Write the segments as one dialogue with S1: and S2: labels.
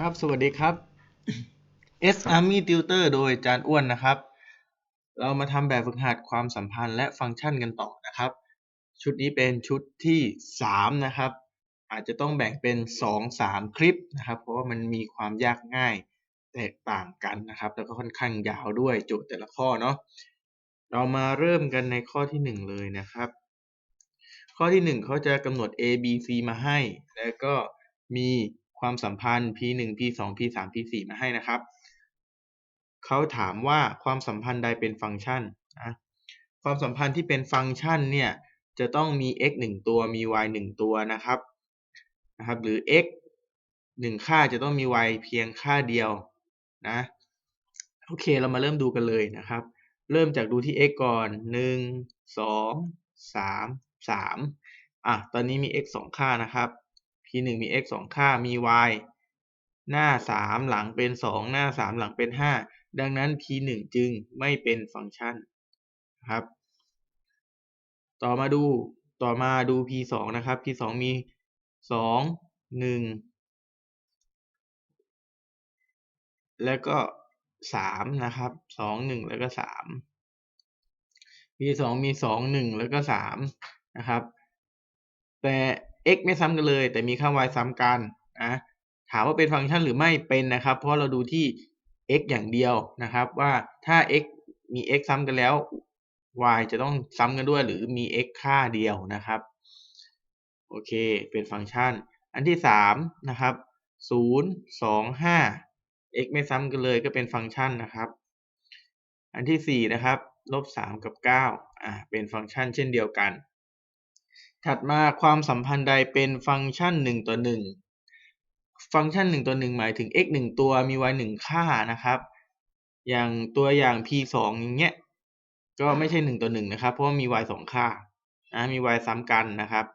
S1: ครับ สวัสดีครับ S Army Tutor โดยจารย์อ้วนนะครับ เรามาทำแบบฝึกหัดความสัมพันธ์และฟังก์ชันกันต่อนะครับ ชุดนี้เป็นชุดที่ 3 นะครับ อาจจะต้องแบ่งเป็น 2-3 คลิปนะครับ เพราะว่ามันมีความยากง่ายแตกต่างกันนะครับ แล้วก็ค่อนข้างยาวด้วยโจทย์แต่ละข้อเนาะ เรามาเริ่มกันในข้อที่ 1 เลยนะครับ ข้อที่ 1เขาจะกำหนด A B C มาให้ แล้วก็มี ความสัมพันธ์ P1 P2 P3 P4 มาให้นะครับ เขาถามว่าความสัมพันธ์ใดเป็นฟังก์ชันนะความสัมพันธ์ที่เป็นฟังก์ชันเนี่ยจะต้องมี x 1 ตัวมี y 1 ตัวนะครับนะครับ หรือ x 1 ค่าจะต้องมี y เพียงค่าเดียวนะโอเคเรามาเริ่มดูกันเลยนะครับ เริ่มจากดูที่ x ก่อน 1 2 3 3อะตอนนี้มี x 2 ค่านะครับ p1 มี x 2 ค่ามี y หน้า 3 หลังเป็น 2 หน้า 3 หลังเป็น 5 ดังนั้น p1 จึงไม่เป็นฟังก์ชันครับ ต่อมาดูต่อมาดู p2 นะครับ p2 มี 2 1 แล้วก็3นะครับ 2 1 แล้วก็ 3 p2 มี 2 1 แล้วก็ 3 นะครับ แต่ x ไม่ซ้ำกันเลย แต่มีค่า y ซ้ำกันนะถามว่าเป็นฟังก์ชันหรือไม่เป็นนะครับ เพราะเราดูที่ x อย่างเดียวนะครับว่าถ้า x มี x ซ้ำกันแล้ว y จะต้องซ้ำกันด้วยหรือมี x ค่าเดียวนะครับโอเค เป็นฟังก์ชัน อันที่สามนะครับศูนย์สองห้า x ไม่ซ้ำกันเลยก็เป็นฟังก์ชันนะครับ อันที่สี่นะครับลบสามกับเก้าอ่าเป็นฟังก์ชันเช่นเดียวกัน ถัดมาความสัมพันธ์ใดเป็นฟังก์ชันหนึ่งต่อหนึ่งฟังก์ชันหนึ่งต่อหนึ่งหมายถึง x หนึ่งตัวมี y หนึ่งค่านะครับ อย่างตัวอย่าง p สอย่างเงี้ยก็ไม่ใช่หนึ่งต่อหนึ่งนะครับ เพราะว่ามี y สองค่านะมี y ซ้ำกันนะครับ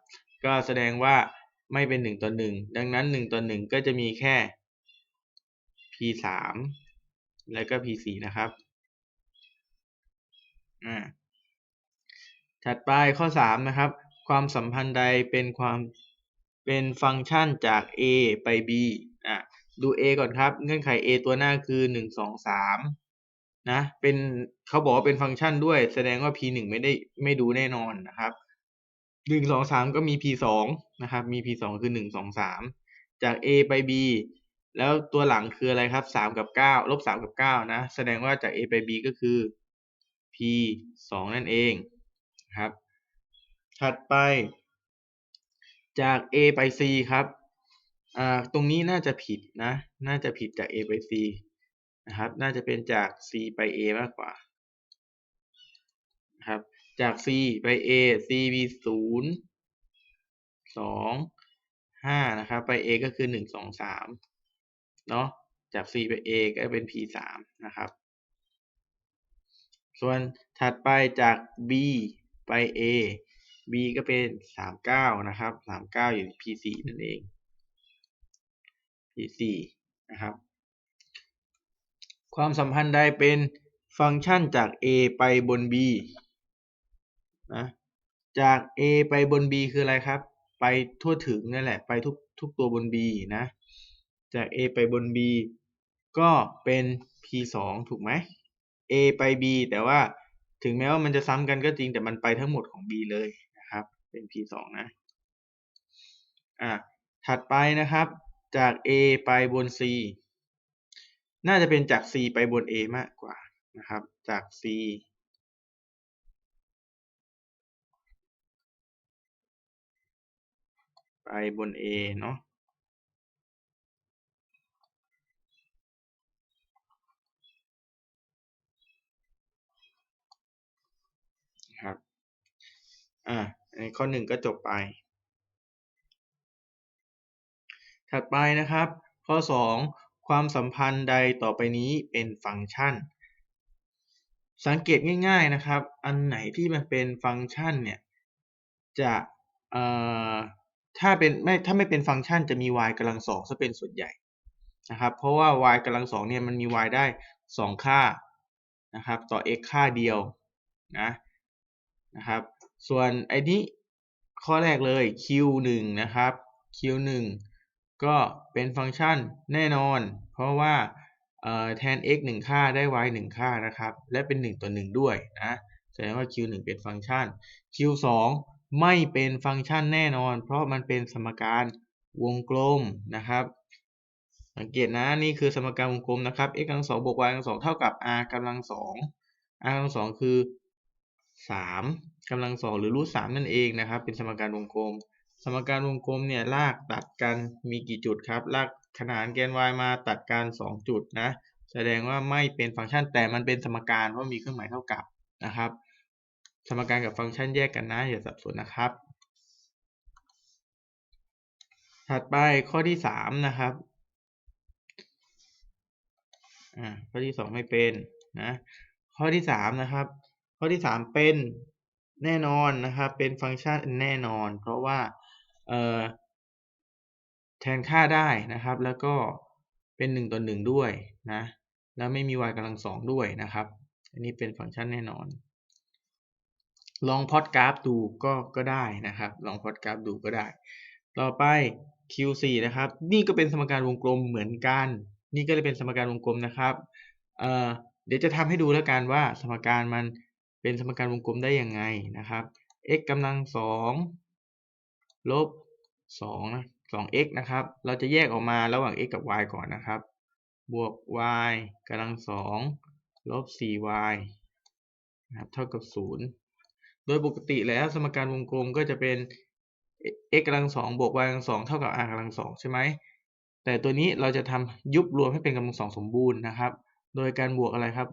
S1: ก็แสดงว่าไม่เป็นหนึ่งต่อหนึ่งดังนั้นหนึ่งต่อหนึ่งก็จะมีแค่ p สามแล้วก็ p สี่นะครับอ่าถัดไปข้อสามนะครับ ความสัมพันธ์ใดเป็นความเป็นฟังก์ชันจาก a ไป b อะดู a ก่อนครับเงื่อนไข a ตัวหน้าคือหนึ่งสองสามนะเป็นเขาบอกว่าเป็นฟังก์ชันด้วย แสดงว่า p หนึ่งไม่ได้ไม่ดูแน่นอนนะครับหนึ่งสองสามก็มี p สองนะครับมี p สองคือหนึ่งสองสามจาก a ไป b แล้วตัวหลังคืออะไรครับสามกับเก้าลบสามกับเก้านะ แสดงว่าจาก a ไป b ก็คือ p สองนั่นเองครับ ถัดไป จาก a ไป c ครับ อ่า ตรงนี้น่าจะผิดนะ น่าจะผิดจาก a ไป c นะครับ น่าจะเป็นจาก c ไป a มากกว่านะครับ จาก c ไป a c มีศูนย์สองห้านะครับ ไป a ก็คือหนึ่งสองสามเนาะ จาก c ไป a ก็เป็น p สามนะครับ ส่วนถัดไปจาก b ไป a b ก็เป็นสามเก้านะครับสามเก้าอยู่ p สี่นั่นเอง p สี่นะครับ ความสัมพันธ์ใดเป็นฟังก์ชันจาก a ไปบน b นะจาก a ไปบน b คืออะไรครับ ไปทั่วถึงนั่นแหละ ไปทุกทุกตัวบน b นะ จาก a ไปบน b ก็เป็น p สองถูกไหม a ไป b แต่ว่าถึงแม้ว่ามันจะซ้ำกันก็จริงแต่มันไปทั้งหมดของ b เลย เป็น p สองนะ อะ ถัดไปนะครับ จาก a ไปบน c น่าจะเป็นจาก c ไปบน a มากกว่านะครับ จาก c ไปบน a เนาะครับ อ่า ในข้อหนึ่งก็จบไป ถัดไปนะครับ ข้อ 2 ความสัมพันธ์ใดต่อไปนี้เป็นฟังก์ชัน สังเกตง่าย ๆนะครับ อันไหนที่มันเป็นฟังก์ชันเนี่ยจะถ้าเป็นไม่ถ้าไม่เป็นฟังก์ชันจะมี y กำลังสองซะเป็นส่วนใหญ่นะครับ เพราะว่า y กำลังสองเนี่ยมันมี y ได้ 2 ค่านะครับ ต่อ x ค่าเดียวนะนะครับ ส่วนไอ้นี้ข้อแรกเลย q 1 นะครับ q 1 ก็เป็นฟังก์ชันแน่นอน เพราะว่าแทน x 1 ค่าได้ y 1 ค่านะครับ และเป็น 1 ต่อ 1 ด้วยนะแสดงว่า q 1เป็นฟังก์ชัน q 2ไม่เป็นฟังก์ชันแน่นอน เพราะมันเป็นสมการวงกลมนะครับ สังเกตนะนี่คือสมการวงกลมนะครับ x กำลังสองบวก y กำลังสองเท่ากับ r กำลังสอง r กำลังสองคือ สามกำลังสองหรือรูทสามนั่นเองนะครับ เป็นสมการวงกลม สมการวงกลมเนี่ยรากตัดกันมีกี่จุดครับรากขนานแกน y มาตัดกันสองจุดนะ แสดงว่าไม่เป็นฟังก์ชันแต่มันเป็นสมการเพราะมีเครื่องหมายเท่ากับนะครับ สมการกับฟังก์ชันแยกกันนะอย่าสับสนนะครับ ถัดไปข้อที่สามนะครับอ่าข้อที่สองไม่เป็นนะข้อที่สามนะครับ ข้อที่สามเป็นแน่นอนนะครับเป็นฟังก์ชันแน่นอน เพราะว่าแทนค่าได้นะครับ แล้วก็เป็นหนึ่งต่อหนึ่งด้วยนะแล้วไม่มี y กำลังสองด้วยนะครับ อันนี้เป็นฟังก์ชันแน่นอน ลองพอดกราฟดูก็ก็ได้นะครับ ลองพอดกราฟดูก็ได้ ต่อไป Q4 นะครับ นี่ก็เป็นสมการวงกลมเหมือนกัน นี่ก็เลยเป็นสมการวงกลมนะครับเเดี๋ยวจะทำให้ดูแล้วกันว่าสมการมัน เป็นสมการวงกลมได้ยังไงนะครับ x กำลังสองลบสองนะสอง x นะครับ เราจะแยกออกมาระหว่าง x กับ y ก่อนนะครับ บวก y กำลังสองลบ 4y นะครับเท่ากับศูนย์โดยปกติแล้วสมการวงกลมก็จะเป็น x กำลังสองบวก y กำลังสองเท่ากับ r กำลังสองใช่ไหม แต่ตัวนี้เราจะทำยุบรวมให้เป็นกำลังสองสมบูรณ์นะครับ โดยการบวกอะไรครับ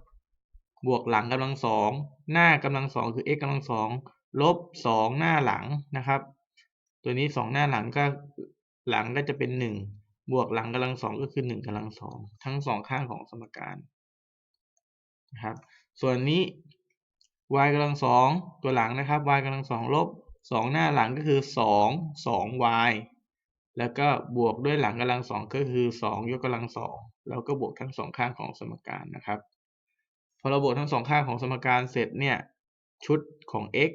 S1: บวกหลังกำลังสองหน้ากำลังสองคือ x กำลังสองลบสองหน้าหลังนะครับ ตัวนี้สองหน้าหลังก็หลังก็จะเป็นหนึ่งบวกหลังกำลังสองก็คือหนึ่งกำลังสองทั้งสองข้างของสมการนะครับส่วนนี้ y กำลังสองตัวหลังนะครับ y กำลังสองลบสองหน้าหลังก็คือสองสอง y แล้วก็บวกด้วยหลังกำลังสองก็คือสองยกกำลังสองแล้วก็บวกทั้งสองข้างของสมการนะครับ พอเราบวกทั้งสองข้างของสมการเสร็จเนี่ย ชุดของ x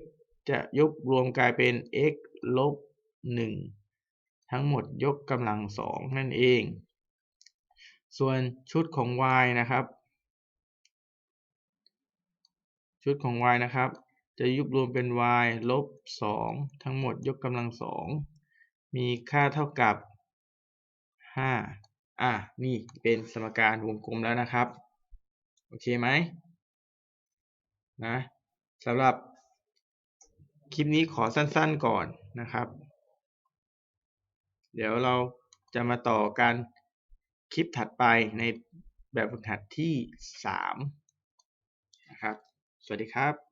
S1: จะยกรวมกลายเป็น x ลบหนึ่งทั้งหมดยกกำลังสองนั่นเอง ส่วนชุดของ y นะครับ ชุดของ y นะครับ จะยุบรวมเป็น y ลบสองทั้งหมดยกกำลังสองมีค่าเท่ากับห้าอะ นี่เป็นสมการวงกลมแล้วนะครับ โอเคไหมนะสำหรับคลิปนี้ขอสั้นๆก่อนนะครับ เดี๋ยวเราจะมาต่อกันคลิปถัดไปในแบบฝึกหัดที่สามนะครับ สวัสดีครับ